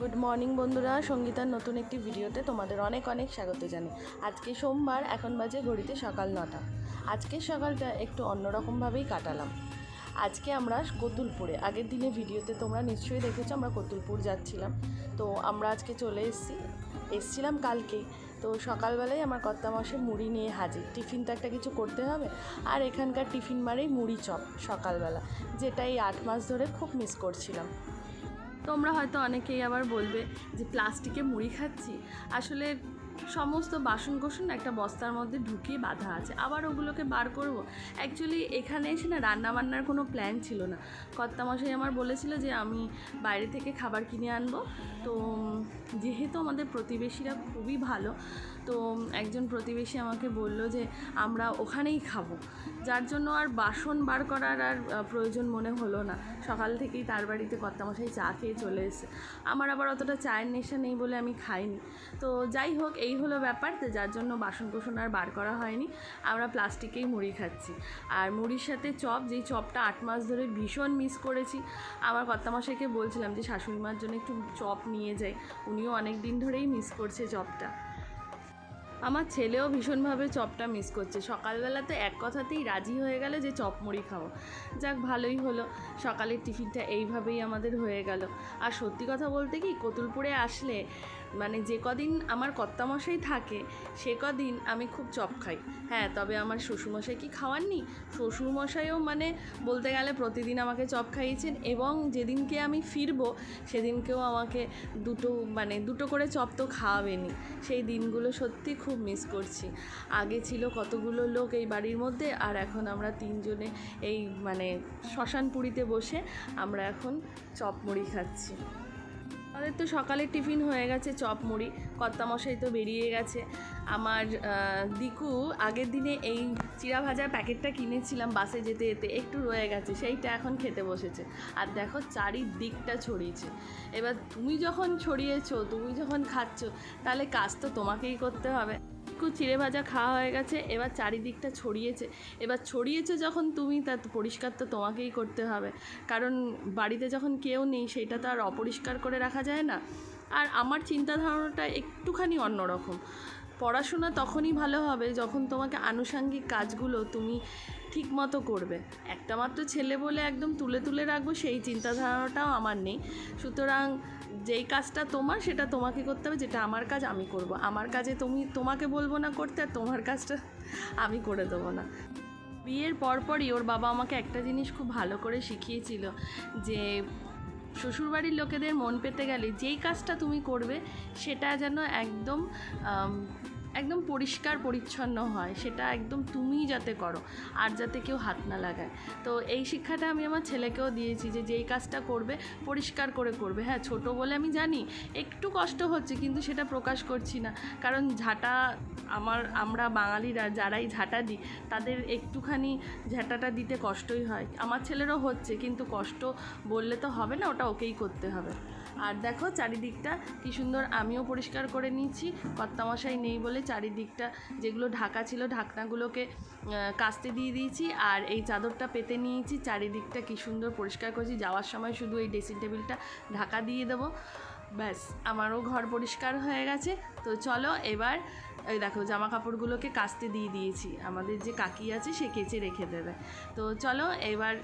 Good morning বন্ধুরা। সঙ্গীতার নতুন একটি ভিডিওতে তোমাদের অনেক অনেক স্বাগত জানাই। আজকে সোমবার, এখন বাজে ঘড়িতে সকাল নটা। আজকের সকালটা একটু অন্যরকমভাবেই কাটালাম। আজকে আমরা কতুলপুরে, আগের দিনে ভিডিওতে তোমরা নিশ্চয়ই দেখেছ, আমরা কতুলপুর যাচ্ছিলাম। তো আমরা আজকে চলে এসেছি। এসছিলাম কালকেই তো সকালবেলায় আমার কর্তামশে মুড়ি নিয়ে হাজির। টিফিন তো একটা কিছু করতে হবে। আর এখানকার টিফিন মারেই মুড়ি চপ সকালবেলা, যেটা এই আট মাস ধরে খুব মিস করছিলাম। তোমরা হয়তো অনেকেই আবার বলবে যে প্লাস্টিকে মুড়ি খাচ্ছি। আসলে সমস্ত বাসন কোসন একটা বস্তার মধ্যে ঢুকিয়ে বাঁধা আছে। আবার ওগুলোকে বার করব। অ্যাকচুয়ালি এখানে এসে না রান্নাবান্নার কোনো প্ল্যান ছিল না। কর্তামশাই আমার বলেছিল যে আমি বাইরে থেকে খাবার কিনে আনব। তো, যেহেতু আমাদের প্রতিবেশীরা খুবই ভালো, তো একজন প্রতিবেশী আমাকে বলল যে আমরা ওখানেই খাব। যার জন্য আর বাসন বার করার আর প্রয়োজন মনে হলো না। সকাল থেকেই তার বাড়িতে কর্তামশাই চা খেয়ে চলে এসেছে। আমার আবার অতটা চায়ের নেশা নেই বলে আমি খাইনি। তো যাই হোক, এই হলো ব্যাপার। যে যার জন্য বাসন কোসন আর বার করা হয়নি। আমরা প্লাস্টিকেই মুড়ি খাচ্ছি। আর মুড়ির সাথে চপ, যেই চপটা আট মাস ধরে ভীষণ মিস করেছি, আমার কর্তামশাইকে বলছিলাম যে শাশুড়ি মার জন্য একটু চপ নিয়ে যাই। উনিও অনেক দিন ধরেই মিস করছে চপটা। আমার ছেলেও ভীষণভাবে চপটা মিস করছে। সকালবেলা তো এক কথাতেই রাজি হয়ে গেল যে চপ মুড়ি খাব। যাক, ভালোই হলো। সকালের টিফিনটা এইভাবেই আমাদের হয়ে গেল। আর সত্যি কথা বলতে কি, কতুলপুরে আসলে মানে যে কদিন আমার কর্তামশাই থাকে, সে কদিন আমি খুব চপ খাই। হ্যাঁ তবে আমার শ্বশুরমশাই কি খাওয়াননি? শ্বশুরমশাইও মানে বলতে গেলে প্রতিদিন আমাকে চপ খাইয়েছেন এবং যেদিনকে আমি ফিরবো, সেদিনকেও আমাকে দুটো মানে দুটো করে চপ তো খাওয়াবেনি সেই দিনগুলো সত্যি খুব মিস করছি। আগে ছিল কতগুলো লোক এই বাড়ির মধ্যে, আর এখন আমরা তিনজনে এই মানে শ্মশান পুরীতে বসে আমরা এখন চপ মুড়ি খাচ্ছি। আমাদের তো সকালে টিফিন হয়ে গেছে, চপ মুড়ি। কর্তামশাই তো বেরিয়ে গেছে। আমার দিকু, আগের দিনে এই চিরা ভাজার প্যাকেটটা কিনেছিলাম বাসে যেতে যেতে, একটু রয়ে গেছে, সেইটা এখন খেতে বসেছে। আর দেখো চারিদিকটা ছড়িয়েছে। এবার তুমি যখন ছড়িয়েছো, তুমি যখন খাচ্ছ, তাহলে কাজ তো তোমাকেই করতে হবে। একটু চিড়ে ভাজা খাওয়া হয়ে গেছে, এবার চারিদিকটা ছড়িয়েছে। এবার ছড়িয়েছে যখন তুমি তা পরিষ্কার তো তোমাকেই করতে হবে। কারণ বাড়িতে যখন কেউ নেই, সেটা তো আর অপরিষ্কার করে রাখা যায় না। আর আমার চিন্তা ধারণাটা একটুখানি অন্যরকম। পড়াশোনা তখনই ভালো হবে যখন তোমাকে আনুষাঙ্গিক কাজগুলো তুমি ঠিক মতো করবে। একটা মাত্র ছেলে বলে একদম তুলে তুলে রাখব, সেই চিন্তাধারণাটাও আমার নেই। সুতরাং যেই কাজটা তোমার, সেটা তোমাকে করতে হবে, যেটা আমার কাজ আমি করব। আমার কাজে তুমি, তোমাকে বলব না করতে, আর তোমার কাজটা আমি করে দেবো না। বিয়ের পরপরই ওর বাবা আমাকে একটা জিনিস খুব ভালো করে শিখিয়েছিল যে শ্বশুরবাড়ির লোকেদের মন পেতে গেলে যেই কাজটা তুমি করবে সেটা যেন একদম একদম পরিষ্কার, পরিচ্ছন্ন হয়। সেটা একদম তুমিই যাতে করো, আর যাতে কেউ হাত না লাগায়। তো এই শিক্ষাটা আমি আমার ছেলেকেও দিয়েছি যে যেই কাজটা করবে, পরিষ্কার করে করবে। হ্যাঁ ছোট বলে আমি জানি, একটু কষ্ট হচ্ছে কিন্তু সেটা প্রকাশ করছি না। কারণ ঝাঁটা আমার, আমরা বাঙালিরা যারাই ঝাঁটা দিই, তাদের একটুখানি ঝাঁটাটা দিতে কষ্টই হয়। আমার ছেলেরও হচ্ছে, কিন্তু কষ্ট বললে তো হবে না, ওটা ওকেই করতে হবে। আর দেখো চারিদিকটা কি সুন্দর, আমিও পরিষ্কার করে নিয়েছি, কর্তামশাই নেই বলে চারিদিকটা যেগুলো ঢাকা ছিল, ঢাকনাগুলোকে কাস্তে দিয়ে দিয়েছি আর এই চাদরটা পেতে নিয়েছি। চারিদিকটা কী সুন্দর পরিষ্কার করেছি। যাওয়ার সময় শুধু এই ড্রেসিং টেবিলটা ঢাকা দিয়ে দেবো। ব্যাস, আমারও ঘর পরিষ্কার হয়ে গেছে। তো চলো এবার, এই দেখো জামা কাপড়গুলোকে কাচতে দিয়ে দিয়েছি। আমাদের যে কাকি আছে, সে কেচে রেখে দেবে। তো চলো এবার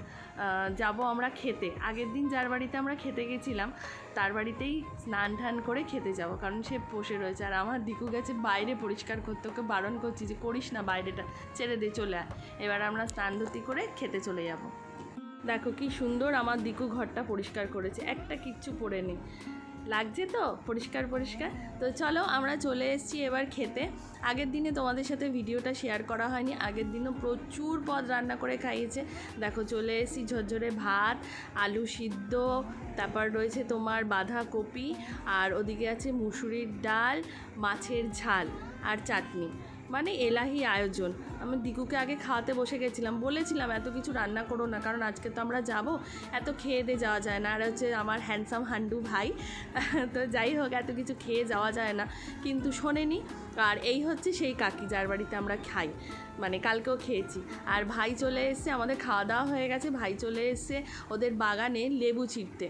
যাব আমরা খেতে। আগের দিন যার বাড়িতে আমরা খেতে গেছিলাম, তার বাড়িতেই স্নান টান করে খেতে যাব, কারণ সে বসে রয়েছে। আর আমার দিকু গেছে বাইরে পরিষ্কার করতে। ওকে বারণ করছি যে, করিস না বাইরেটা, ছেড়ে দে, চলে আয়। এবার আমরা স্নান ধুতি করে খেতে চলে যাব। দেখো কি সুন্দর আমার দিকু ঘরটা পরিষ্কার করেছে। একটা কিচ্ছু পড়ে নেই লাগছে তো? পরিষ্কার পরিষ্কার? তো চলো আমরা চলে এসেছি এবার খেতে। আগের দিনে তোমাদের সাথে ভিডিওটা শেয়ার করা হয়নি। আগের দিনও প্রচুর পদ রান্না করে খাইয়েছে। দেখো চলে এসেছি ঝরঝরে ভাত, আলু সিদ্ধ, তারপর রয়েছে তোমার বাঁধাকপি, আর ওদিকে আছে মুসুরির ডাল, মাছের ঝাল, আর চাটনি। মানে এলাহি আয়োজন। আমি দিকুকে আগে খাওয়াতে বসে গেছিলাম। বলেছিলাম, এত কিছু রান্না করো না, কারণ আজকে তো আমরা যাব। এত খেয়ে দিয়ে যাওয়া যায় না। আর হচ্ছে আমার হ্যান্ডসাম হান্ডু ভাই, তো যাই হোক, এত কিছু খেয়ে যাওয়া যায় না। কিন্তু শোনেনি, আর এই হচ্ছে সেই কাকি যার বাড়িতে আমরা খাই। মানে কালকেও খেয়েছি। আর ভাই চলে এসছে, আমাদের খাওয়া দাওয়া হয়ে গেছে, ভাই চলে এসছে ওদের বাগানে লেবু ছিঁড়তে।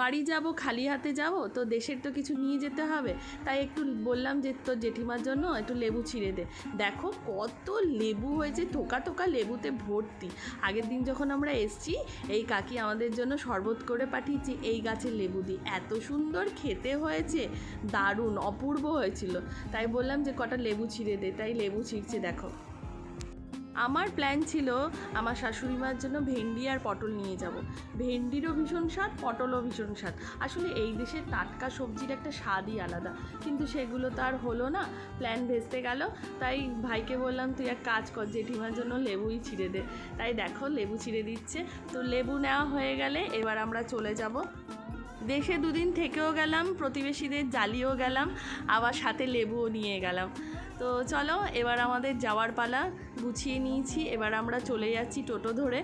বাড়ি যাব, খালি হাতে যাব, তো দেশের তো কিছু নিয়ে যেতে হবে। তাই একটু বললাম যে, তোর জেঠিমার জন্য একটু লেবু ছিঁড়ে দে। দেখো কত লেবু হয়েছে, টোকা টোকা লেবুতে ভর্তি। আগের দিন যখন আমরা এসছি, এই কাকি আমাদের জন্য শরবত করে পাঠিয়েছি, এই গাছের লেবু দিয়ে এত সুন্দর খেতে হয়েছে, দারুণ, অপূর্ব হয়েছিল। তাই বললাম যে, কটা লেবু ছিঁড়ে দে, তাই লেবু ছিঁড়ছে, দেখো। আমার প্ল্যান ছিল আমার শাশুড়ি মার জন্য ভেন্ডি আর পটল নিয়ে যাব। ভেন্ডিরও ভীষণ স্বাদ, পটলও ভীষণ স্বাদ। আসলে এই দেশের টাটকা সবজির একটা স্বাদই আলাদা। কিন্তু সেগুলো তো আর হলো না প্ল্যান ভেস্তে গেল। তাই ভাইকে বললাম, তুই এক কাজ কর, জেঠিমার জন্য লেবুই ছিঁড়ে দে। তাই দেখো, লেবু ছিঁড়ে দিচ্ছে। তো লেবু নেওয়া হয়ে গেলে এবার আমরা চলে যাব। দেশে দুদিন থেকেও গেলাম, প্রতিবেশীদের জ্বালিয়েও গেলাম, আবার সাথে লেবুও নিয়ে গেলাম। তো চলো এবার আমাদের যাওয়ার পালা গুছিয়ে নিয়েছি। এবার আমরা চলে যাচ্ছি টোটো ধরে।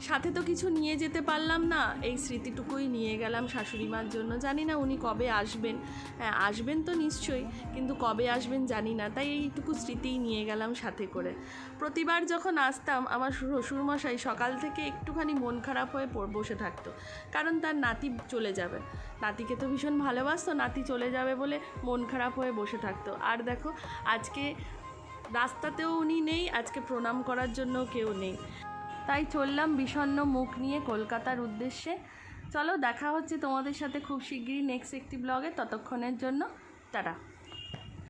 সাথে তো কিছু নিয়ে যেতে পারলাম না। এই স্মৃতিটুকুই নিয়ে গেলাম শাশুড়ি মার জন্য। জানি না উনি কবে আসবেন। হ্যাঁ আসবেন তো নিশ্চয়ই, কিন্তু কবে আসবেন জানি না। তাই এইটুকু স্মৃতিই নিয়ে গেলাম সাথে করে। প্রতিবার যখন আসতাম, আমার শ্বশুরমশাই সকাল থেকে একটুখানি মন খারাপ হয়ে বসে থাকতো। কারণ তার নাতি চলে যাবে। নাতিকে তো ভীষণ ভালোবাসতো, নাতি চলে যাবে বলে মন খারাপ হয়ে বসে থাকতো। আর দেখো, আজকে রাস্তাতেও উনি নেই, আজকে প্রণাম করার জন্য কেউ নেই। তাই চললাম বিষণ্ন মুখ নিয়ে কলকাতার উদ্দেশ্যে। চলো দেখা হচ্ছে তোমাদের সাথে খুব শিগগিরই নেক্সট একটি ব্লগে ততক্ষণের জন্য, টাটা।